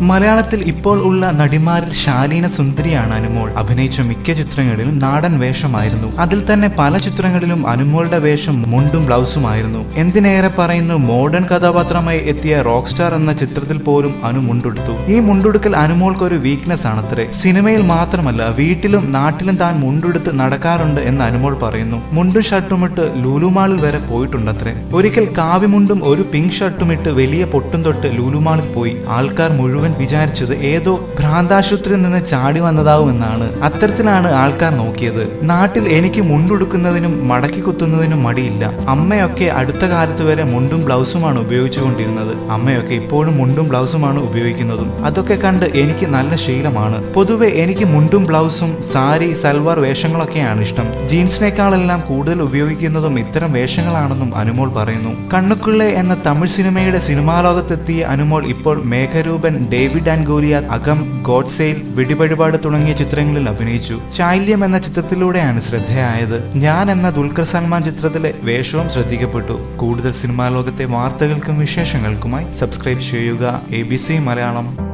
മലയാളത്തിൽ ഇപ്പോൾ ഉള്ള നടിമാരിൽ ശാലീന സുന്ദരിയാണ് അനുമോൾ. അഭിനയിച്ച മിക്ക ചിത്രങ്ങളിലും നാടൻ വേഷമായിരുന്നു. അതിൽ തന്നെ പല ചിത്രങ്ങളിലും അനുമോളുടെ വേഷം മുണ്ടും ബ്ലൗസുമായിരുന്നു എന്തിനേറെ പറയുന്നു മോഡേൺ കഥാപാത്രമായി എത്തിയ റോക്ക് സ്റ്റാർ എന്ന ചിത്രത്തിൽ പോലും അനു മുണ്ടെടുത്തു. ഈ മുണ്ടെടുക്കൽ അനുമോൾക്ക് ഒരു വീക്ക്നെസ് ആണത്രേ. സിനിമയിൽ മാത്രമല്ല വീട്ടിലും നാട്ടിലും താൻ മുണ്ടെടുത്ത് നടക്കാറുണ്ട് എന്ന് അനുമോൾ പറയുന്നു. മുണ്ടും ഷർട്ടുമിട്ട് ലൂലുമാളിൽ വരെ പോയിട്ടുണ്ടത്രേ. ഒരിക്കൽ കാവിമുണ്ടും ഒരു പിങ്ക് ഷർട്ടുമിട്ട് വലിയ പൊട്ടും തൊട്ട് ലൂലുമാളിൽ പോയി. ആൾക്കാർ മുഴുവൻ വിചാരിച്ചത് ഏതോ ഭ്രാന്താശുപത്രിയിൽ നിന്ന് ചാടി വന്നതാവുമെന്നാണ് അത്തരത്തിലാണ് ആൾക്കാർ നോക്കിയത്. നാട്ടിൽ എനിക്ക് മുണ്ടുടുക്കുന്നതിനും മടക്കി കുത്തുന്നതിനും മടിയില്ല. അമ്മയൊക്കെ അടുത്ത കാലത്ത് വരെ മുണ്ടും ബ്ലൗസുമാണ് ഉപയോഗിച്ചുകൊണ്ടിരുന്നത്. അമ്മയൊക്കെ ഇപ്പോഴും മുണ്ടും ബ്ലൗസുമാണ് ഉപയോഗിക്കുന്നതും. അതൊക്കെ കണ്ട് എനിക്ക് നല്ല ശീലമാണ്. പൊതുവെ എനിക്ക് മുണ്ടും ബ്ലൗസും സാരി സൽവാർ വേഷങ്ങളൊക്കെയാണ് ഇഷ്ടം. ജീൻസിനേക്കാളെല്ലാം കൂടുതൽ ഉപയോഗിക്കുന്നതും ഇത്തരം വേഷങ്ങളാണെന്നും അനുമോൾ പറയുന്നു. കണ്ണുക്കുള്ളെ എന്ന തമിഴ് സിനിമയുടെ സിനിമാലോകത്തെത്തിയ അനുമോൾ ഇപ്പോൾ മേഘരൂപൻ ഡേവിഡ് ആൻഡ് ഗോലിയ അകം ഗോഡ്സെയിൽ വെടിവഴിപാട് തുടങ്ങിയ ചിത്രങ്ങളിൽ അഭിനയിച്ചു. ചാല്യം എന്ന ചിത്രത്തിലൂടെയാണ് ശ്രദ്ധയായത് ഞാൻ എന്ന ദുൽഖർ സൽമാൻ ചിത്രത്തിലെ വേഷവും ശ്രദ്ധിക്കപ്പെട്ടു. കൂടുതൽ സിനിമാ ലോകത്തെ വാർത്തകൾക്കും വിശേഷങ്ങൾക്കുമായി സബ്സ്ക്രൈബ് ചെയ്യുക. എ മലയാളം.